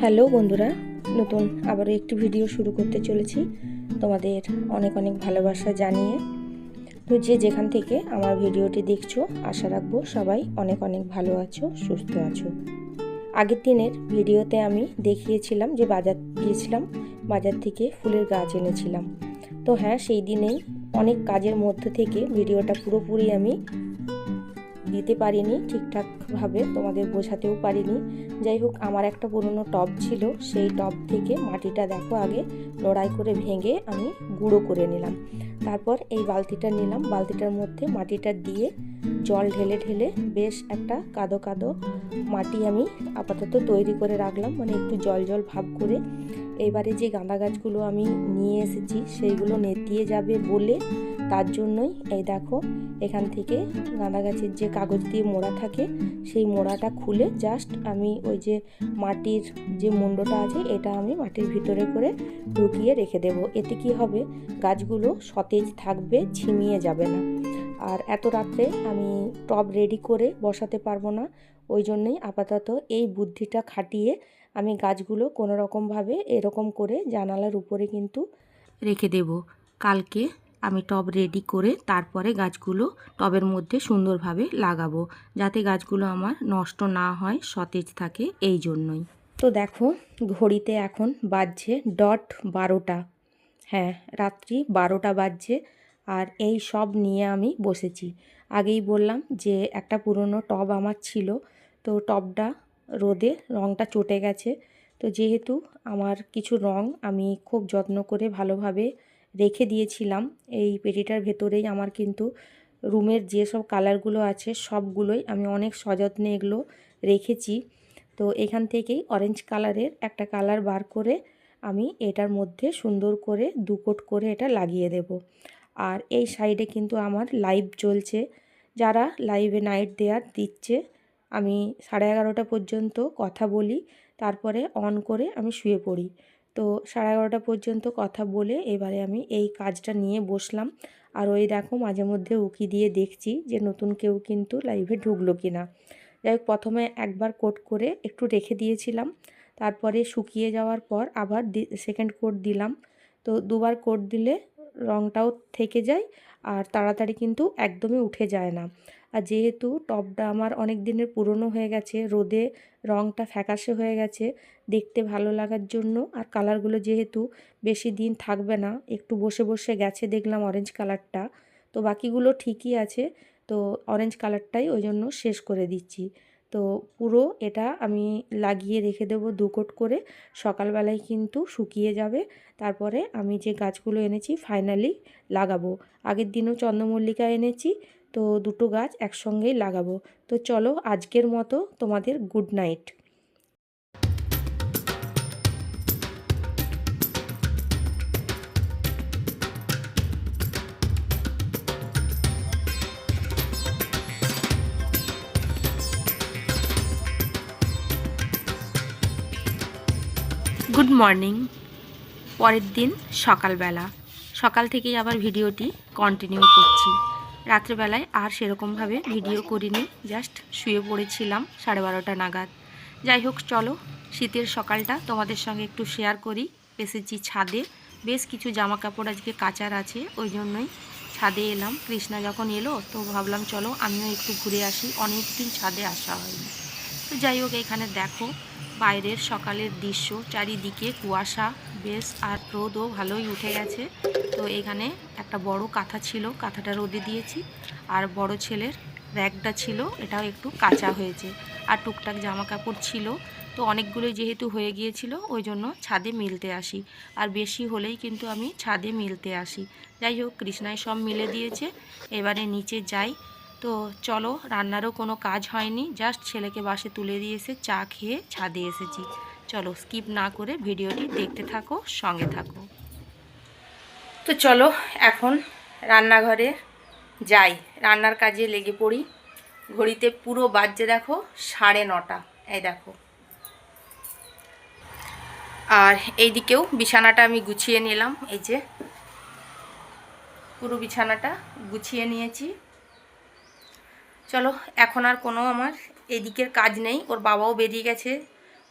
Hello বন্ধুরা, নতুন আবারও একটি ভিডিও শুরু করতে চলেছি। তোমাদের অনেক অনেক ভালোবাসা জানিয়ে। তো যে যেখান থেকে আমার ভিডিওটি দেখছ, আশা রাখব সবাই অনেক অনেক ভালো আছো, সুস্থ আছো। আগের দিনের ভিডিওতে আমি দেখিয়েছিলাম যে বাজার গিয়েছিলাম, বাজার থেকে ফুলের গাছ এনেছিলাম। তো হ্যাঁ সেই দিনেই অনেক কাজের মধ্যে থেকে ভিডিওটা পুরোপুরি আমি দিতে পারিনি ঠিকঠাকভাবে, তোমাদের বোঝাতেও পারিনি। যাই হোক, আমার একটা পুরনো টব ছিল, সেই টব থেকে মাটিটা দেখো আগে, লড়াই করে ভেঙে আমি গুঁড়ো করে নিলাম। তারপর এই বালতিটা নিলাম, বালতিটার মধ্যে মাটিটা দিয়ে জল ঢেলে ঢেলে বেশ একটা কাদো কাদো মাটি আমি আপাতত তৈরি করে রাখলাম মানে একটু জল জল ভাব করে। এবারে যে গাঁদা গাছগুলো আমি নিয়ে এসেছি, সেইগুলো নেতিয়ে যাবে বলে তার জন্যই এই দেখো, এখান থেকে গাঁদা গাছের যে কাগজ দিয়ে মোড়া থাকে, সেই মোড়াটা খুলে জাস্ট আমি ওই যে মাটির যে মুন্ডটা আছে, এটা আমি মাটির ভিতরে করে ঢুকিয়ে রেখে দেব। এতে কি হবে? গাছগুলো সতেজ থাকবে, ছিমিয়ে যাবে না। আর এত রাত্রে আমি টব রেডি করে বসাতে পারব না, ওই জন্যই আপাতত এই বুদ্ধিটা খাটিয়ে আমি গাছগুলো কোনো রকমভাবে এরকম করে জানালার উপরে কিন্তু রেখে দেব। কালকে আমি টব রেডি করে তারপরে গাছগুলো টবের মধ্যে সুন্দরভাবে লাগাবো, যাতে গাছগুলো আমার নষ্ট না হয়, সতেজ থাকে এই জন্যই। তো দেখো, ঘড়িতে এখন বাজছে ডট বারোটা। হ্যাঁ রাত্রি বারোটা বাজছে আর এই সব নিয়ে আমি বসেছি। আগেই বললাম যে একটা পুরনো টব আমার ছিল, তো টবটা রোদে রঙটা চটে গেছে। তো যেহেতু আমার কিছু রং আমি খুব যত্ন করে ভালোভাবে রেখে দিয়েছিলাম। এই পেটিটার ভেতরেই আমার কিন্তু রুমের যেসব কালারগুলো আছে সবগুলোই আমি অনেক সযত্নে এগুলো রেখেছি। তো এখান থেকেই অরেঞ্জ কালারের একটা কালার বার করে আমি এটার মধ্যে সুন্দর করে দু কোট করে এটা লাগিয়ে দেব। আর এই সাইডে কিন্তু আমার লাইভ চলছে। যারা লাইভে নাইট দেয়ার দিচ্ছে, আমি সাড়ে এগারোটা পর্যন্ত কথা বলি, তারপরে অন করে আমি শুয়ে পড়ি। তো সাড়ে এগারোটা পর্যন্ত কথা বলে এবারে আমি এই কাজটা নিয়ে বসলাম। আর ওই দেখো মাঝে মধ্যে উকি দিয়ে দেখছি যে নতুন কেউ কিন্তু লাইভে ঢুকলো কি না যাই হোক, প্রথমে একবার কোট করে একটু রেখে দিয়েছিলাম। তারপরে শুকিয়ে যাওয়ার পর আবার সেকেন্ড কোট দিলাম। তো দুবার কোট দিলে রঙটাও থেকে যায় আর তাড়াতাড়ি কিন্তু একদমই উঠে যায় না। আর যেহেতু টবটা আমার অনেক দিনের পুরনো হয়ে গেছে, রোদে রঙটা ফ্যাকাশে হয়ে গেছে, দেখতে ভালো লাগার জন্য আর কালারগুলো যেহেতু বেশি দিন থাকবে না, একটু বসে বসে গেছে দেখলাম অরেঞ্জ কালারটা। তো বাকিগুলো ঠিকই আছে, তো অরেঞ্জ কালারটাই ওই জন্য শেষ করে দিচ্ছি। তো পুরো এটা আমি লাগিয়ে রেখে দেবো দু কোট করে, সকালবেলায় কিন্তু শুকিয়ে যাবে, তারপরে আমি যে গাছগুলো এনেছি ফাইনালি লাগাবো। আগের দিনও চন্দ্রমল্লিকা এনেছি তো দুটো গাছ একসঙ্গেই লাগাবো। তো চলো আজকের মতো তোমাদের গুড নাইট গুড মর্নিং পরের দিন সকালবেলা। সকাল থেকেই আবার ভিডিওটি কন্টিনিউ করছি। রাত্রেবেলায় আর সেরকমভাবে ভিডিও করিনি জাস্ট শুয়ে পড়েছিলাম সাড়ে বারোটা নাগাদ। যাই হোক, চলো, শীতের সকালটা তোমাদের সঙ্গে একটু শেয়ার করি। এসেছি ছাদে, বেশ কিছু জামা কাপড় আজকে কাচার আছে, ওই জন্যই ছাদে এলাম। কৃষ্ণা যখন এলো, তো ভাবলাম চলো আমিও একটু ঘুরে আসি অনেক দিন ছাদে আসা হয়নি। তো যাই হোক, এখানে দেখো বাইরের সকালের দৃশ্য, চারিদিকে কুয়াশা, বেশ আর রোদও ভালোই উঠে গেছে। তো এখানে একটা বড় কাঁথা ছিল, কাঁথাটা রোদে দিয়েছি। আর বড় ছেলের র্যাকটা ছিল, এটাও একটু কাঁচা হয়েছে। আর টুকটাক জামা কাপড় ছিল। তো অনেকগুলোই যেহেতু হয়ে গিয়েছিল, ওই জন্য ছাদে মিলতে আসি। আর বেশি হলেই কিন্তু আমি ছাদে মিলতে আসি। যাই হোক, কৃষ্ণায় সব মিলে দিয়েছে। এবারে নিচে যাই। তো চলো, রান্নারও কোনো কাজ হয়নি। জাস্ট ছেলেকে বাসে তুলে দিয়েছে চা খেয়ে ছাদে এসেছি। চলো, স্কিপ না করে ভিডিওটি দেখতে থাকো, সঙ্গে থাকো। তো চলো, এখন রান্নাঘরে যাই। রান্নার কাজে লেগে পড়ি। ঘড়িতে পুরো বাজছে দেখো, সাড়ে নটা। এই দেখো। আর এই দিকেও বিছানাটা আমি গুছিয়ে নিলাম। এই যে পুরো বিছানাটা গুছিয়ে নিয়েছি। চলো, এখন আর কোনো আমার এদিকের কাজ নেই। ওর বাবাও বেরিয়ে গেছে।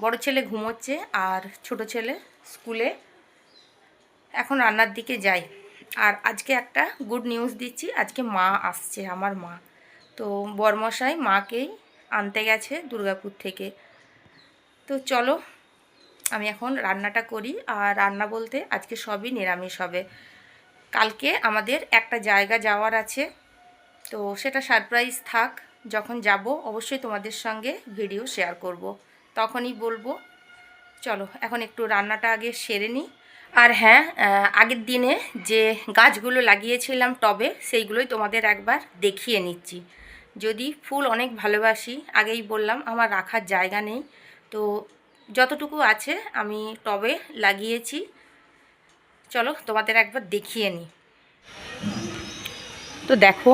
বড় ছেলে ঘুমোচ্ছে আর ছোট ছেলে স্কুলে। এখন রান্নার দিকে যাই। আর আজকে একটা গুড নিউজ দিচ্ছি। আজকে মা আসছে, আমার মা। তো বরমশাই মাকেই আনতে গেছে দুর্গাপুর থেকে। তো চলো, আমি এখন রান্নাটা করি। আর রান্না বলতে আজকে সবই নিরামিষ হবে। কালকে আমাদের একটা জায়গা যাওয়ার আছে। তো সেটা সারপ্রাইজ থাক, যখন যাব অবশ্যই তোমাদের সঙ্গে ভিডিও শেয়ার করব। তখনই বলব, চলো এখন একটু রান্নাটা আগে সেরে নিই। আর হ্যাঁ আগের দিনে যে গাছগুলো লাগিয়েছিলাম টবে, সেইগুলোই তোমাদের একবার দেখিয়ে নিচ্ছি। যদি ফুল অনেক ভালোবাসি, আগেই বললাম আমার রাখার জায়গা নেই। তো যতটুকু আছে আমি টবে লাগিয়েছি। চলো তোমাদের একবার দেখিয়ে নিই। তো দেখো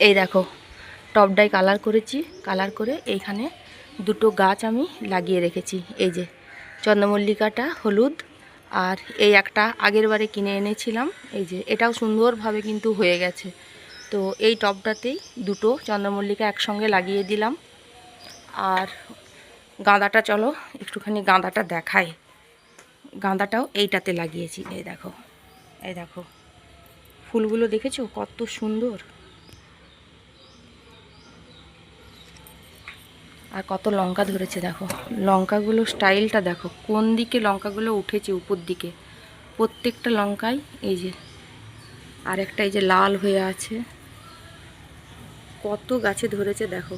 এই দেখো টবটাই কালার করেছি কালার করে এইখানে দুটো গাছ আমি লাগিয়ে রেখেছি। এই যে, চন্দ্রমল্লিকাটা হলুদ আর এই একটা আগের বারে কিনে এনেছিলাম। এই যে, এটাও সুন্দরভাবে কিন্তু হয়ে গেছে। তো এই টবটাতেই দুটো চন্দ্রমল্লিকা একসঙ্গে লাগিয়ে দিলাম। আর গাঁদাটা চলো, একটুখানি গাঁদাটা দেখাই। গাঁদাটাও এইটাতে লাগিয়েছি। এই দেখো এই দেখো, ফুলগুলো দেখেছ? কত সুন্দর। আর কত লঙ্কা ধরেছে দেখো। লঙ্কাগুলো স্টাইলটা দেখো, কোন দিকে লঙ্কাগুলো উঠেছে উপর দিকে। প্রত্যেকটা লঙ্কাই এই যে, আর একটা এই যে লাল হয়ে আছে। কত গাছে ধরেছে দেখো।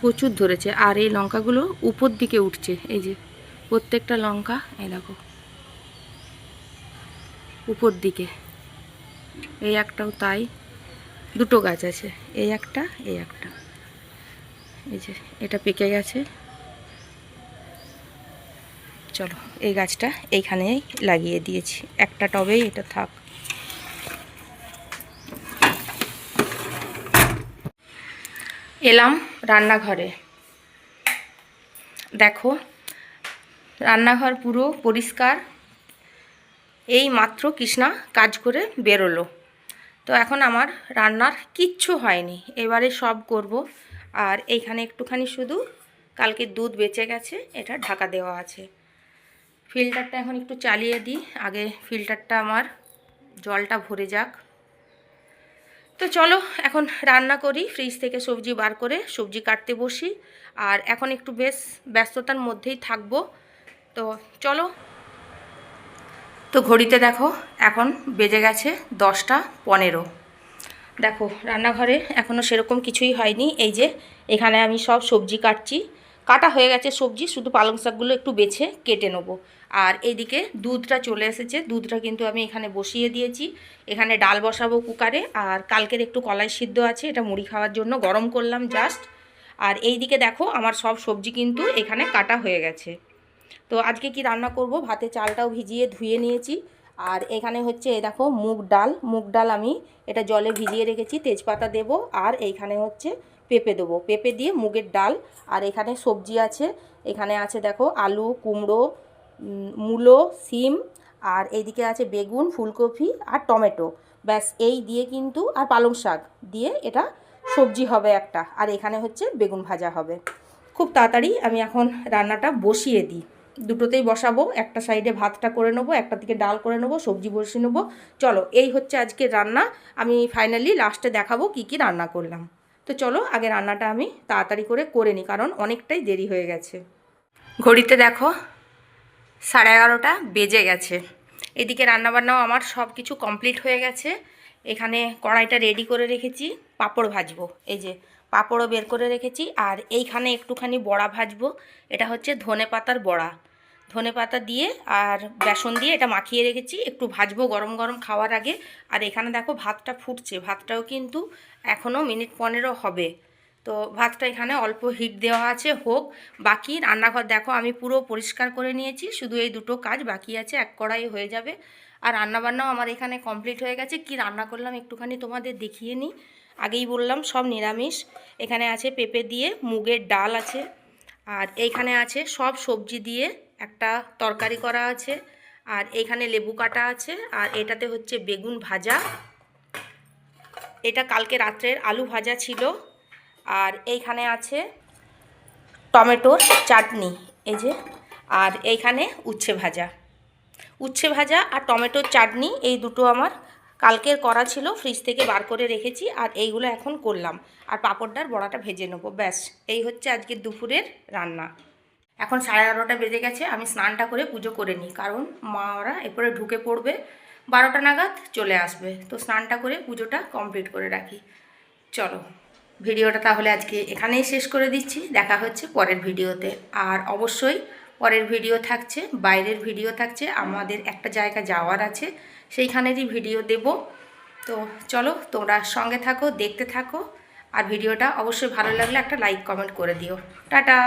প্রচুর ধরেছে, আর এই লঙ্কাগুলো উপর দিকে উঠছে, এই যে প্রত্যেকটা লঙ্কা, এই দেখো। উপর দিকে, এই একটাও তাই। দুটো গাছ আছে, এই একটা এই একটা। এই যে, এটা পেকে গেছে। চলো, এই গাছটা এইখানেই লাগিয়ে দিয়েছি। একটা টবেই এটা থাক। এলাম রান্নাঘরে। দেখো, রান্নাঘর পুরো পরিষ্কার। এই মাত্র কৃষ্ণা কাজ করে বেরোলো। তো এখন আমার রান্নার কিচ্ছু হয়নি। এবারে সব করব। আর এইখানে একটুখানি শুধু কালকে দুধ বেঁচে গেছে, এটা ঢাকা দেওয়া আছে। ফিল্টারটা এখন একটু চালিয়ে দিই। আগে ফিল্টারটা আমার জলটা ভরে যাক। তো চলো, এখন রান্না করি। ফ্রিজ থেকে সবজি বার করে সবজি কাটতে বসি। আর এখন একটু বেশ ব্যস্ততার মধ্যেই থাকব। তো চলো তো ঘড়িতে দেখো, এখন বেজে গেছে দশটা পনেরো। দেখো, রান্নাঘরে এখনও সেরকম কিছুই হয়নি। এই যে, এখানে আমি সব সবজি কাটছি। কাটা হয়ে গেছে সবজি, শুধু পালং শাকগুলো একটু বেছে কেটে নেব। আর এইদিকে দুধটা চলে এসেছে। দুধটা কিন্তু আমি এখানে বসিয়ে দিয়েছি। এখানে ডাল বসাবো কুকারে। আর কালকের একটু কলাই সিদ্ধ আছে, এটা মুড়ি খাওয়ার জন্য গরম করলাম জাস্ট আর এই দিকে দেখো, আমার সব সবজি কিন্তু এখানে কাটা হয়ে গেছে। তো আজকে কি রান্না করব? ভাতে চালটাও ভিজিয়ে ধুয়ে নিয়েছি। আর এখানে হচ্ছে দেখো, মুগ ডাল। মুগ ডাল আমি এটা জলে ভিজিয়ে রেখেছি, তেজপাতা দেব, আর এইখানে হচ্ছে পেঁপে দেবো। পেঁপে দিয়ে মুগের ডাল। আর এখানে সবজি আছে। এখানে আছে, দেখো, আলু, কুমড়ো মূলো, সিম, আর এইদিকে আছে বেগুন, ফুলকপি, আর টমেটো। ব্যাস, এই দিয়ে কিন্তু, আর পালং শাক দিয়ে এটা সবজি হবে একটা। আর এখানে হচ্ছে বেগুন ভাজা হবে। খুব তাড়াতাড়ি আমি এখন রান্নাটা বসিয়ে দিই। দুটোতেই বসাবো, একটা সাইডে ভাতটা করে নেব, একটা দিকে ডাল করে নেব, সবজি বসিয়ে নেব। চলো, এই হচ্ছে আজকে রান্না। আমি ফাইনালি লাস্টে দেখাবো কি কি রান্না করলাম। তো চলো, আগে রান্নাটা আমি তাড়াতাড়ি করে করে নিই, কারণ অনেকটাই দেরি হয়ে গেছে। ঘড়িতে দেখো, সাড়ে এগারোটা বেজে গেছে। এদিকে রান্নাবান্নাও আমার সব কিছু কমপ্লিট হয়ে গেছে। এখানে কড়াইটা রেডি করে রেখেছি, পাঁপড় ভাজবো। এই যে পাঁপড়ও বের করে রেখেছি। আর এইখানে একটুখানি বড়া ভাজবো। এটা হচ্ছে ধনে পাতার বড়া। ধনে পাতা দিয়ে আর বেসন দিয়ে এটা মাখিয়ে রেখেছি। একটু ভাজবো গরম গরম খাওয়ার আগে। আর এখানে দেখো ভাতটা ফুটছে। ভাতটাও কিন্তু এখনও মিনিট পনেরো হবে। তো ভাতটা এখানে অল্প হিট দেওয়া আছে। হোক, বাকি রান্নাঘর দেখো আমি পুরো পরিষ্কার করে নিয়েছি। শুধু এই দুটো কাজ বাকি আছে। এক কড়াই হয়ে যাবে। আর রান্নাবান্নাও আমার এখানে কমপ্লিট হয়ে গেছে। কি রান্না করলাম একটুখানি তোমাদের দেখিয়ে নিই। আগেই বললাম, সব নিরামিষ। এখানে আছে পেঁপে দিয়ে মুগের ডাল আছে। আর এইখানে আছে সব সবজি দিয়ে একটা তরকারি করা আছে। আর এইখানে লেবু কাটা আছে। আর এটাতে হচ্ছে বেগুন ভাজা। এটা কালকে রাত্রের আলু ভাজা ছিল। আর এইখানে আছে টমেটোর চাটনি, এই যে। আর এইখানে উচ্ছে ভাজা। উচ্ছে ভাজা আর টমেটোর চাটনি, এই দুটো আমার কালকের করা ছিল ফ্রিজ থেকে বার করে রেখেছি আর এইগুলো এখন করলাম। আর পাঁপড়টার বড়াটা ভেজে নেব, ব্যাস। এই হচ্ছে আজকে দুপুরের রান্না। এখন সাড়ে এগারোটা বেজে গেছে, আমি স্নানটা করে পুজো করে নিই, কারণ মারা এরপরে ঢুকে পড়বে, বারোটা নাগাদ চলে আসবে। তো স্নানটা করে পুজোটা কমপ্লিট করে রাখি। চলো, ভিডিওটা তাহলে আজকে এখানেই শেষ করে দিচ্ছি, দেখা হচ্ছে পরের ভিডিওতে। আর অবশ্যই পরের ভিডিও থাকছে, বাইরের ভিডিও থাকছে, আমাদের একটা জায়গা যাওয়ার আছে, সেইখানেরই ভিডিও দেব। তো চলো, তোমরা সঙ্গে থাকো, দেখতে থাকো, আর ভিডিওটা অবশ্যই ভালো লাগলে একটা লাইক কমেন্ট করে দিও। টাটা!